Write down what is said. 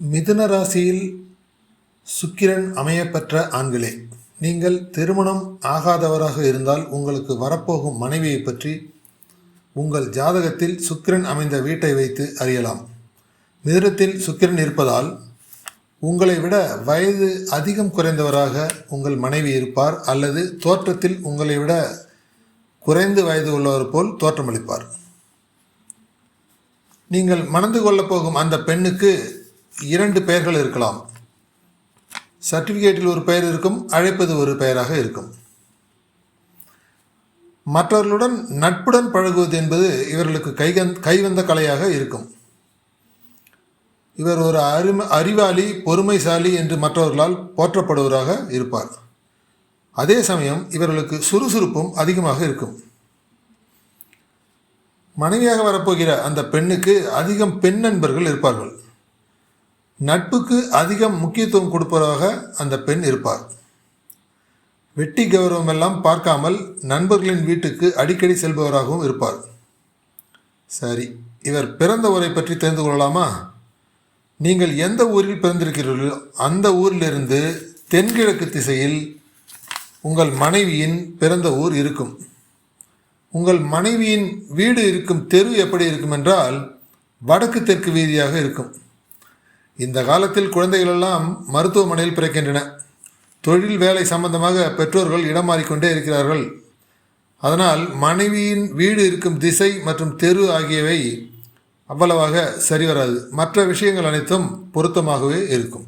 மிதுன ராசியில் சுக்கிரன் அமையப்பெற்ற ஆண்களே நீங்கள் திருமணம் ஆகாதவராக இருந்தால் உங்களுக்கு வரப்போகும் மனைவியை பற்றி உங்கள் ஜாதகத்தில் சுக்கிரன் அமைந்த வீட்டை வைத்து அறியலாம். மிதுனத்தில் சுக்கிரன் இருப்பதால் உங்களை விட வயது அதிகம் குறைந்தவராக உங்கள் மனைவி இருப்பார் அல்லது தோற்றத்தில் உங்களை விட குறைந்து வயது உள்ளவர் போல் தோற்றமளிப்பார். நீங்கள் மணந்து கொள்ளப் போகும் அந்த பெண்ணுக்கு இரண்டு பெயர்கள் இருக்கலாம். சர்டிஃபிகேட்டில் ஒரு பெயர் இருக்கும் அழைப்பது ஒரு பெயராக இருக்கும். மற்றவர்களுடன் நட்புடன் பழகுவது என்பது இவர்களுக்கு கைகந் கைவந்த கலையாக இருக்கும். இவர் ஒரு அறிம அறிவாளி பொறுமைசாலி என்று மற்றவர்களால் போற்றப்படுவராக இருப்பார். அதே சமயம் இவர்களுக்கு சுறுசுறுப்பும் அதிகமாக இருக்கும். மனைவியாக வரப்போகிற அந்த பெண்ணுக்கு அதிகம் பெண் நண்பர்கள் இருப்பார்கள். நட்புக்கு அதிகம் முக்கியத்துவம் கொடுப்பவராக அந்த பெண் இருப்பார். வெட்டி கௌரவம் எல்லாம் பார்க்காமல் நண்பர்களின் வீட்டுக்கு அடிக்கடி செல்பவராகவும் இருப்பார். சரி இவர் பிறந்த ஊரை பற்றி தெரிந்து கொள்ளலாமா? நீங்கள் எந்த ஊரில் பிறந்திருக்கிறீர்களோ அந்த ஊரிலிருந்து தென்கிழக்கு திசையில் உங்கள் மனைவியின் பிறந்த ஊர் இருக்கும். உங்கள் மனைவியின் வீடு இருக்கும் தெரு எப்படி இருக்கும் என்றால் வடக்கு தெற்கு வீதியாக இருக்கும். இந்த காலத்தில் குழந்தைகள் எல்லாம் மருத்துவமனையில் பிறக்கின்றன. தொழில் வேலை சம்பந்தமாக பெற்றோர்கள் இடம் மாறிக்கொண்டே இருக்கிறார்கள். அதனால் மனைவியின் வீடு இருக்கும் திசை மற்றும் தெரு ஆகியவை அவ்வளவாக சரிவராது மற்ற விஷயங்கள் அனைத்தும் பொருத்தமாகவே இருக்கும்.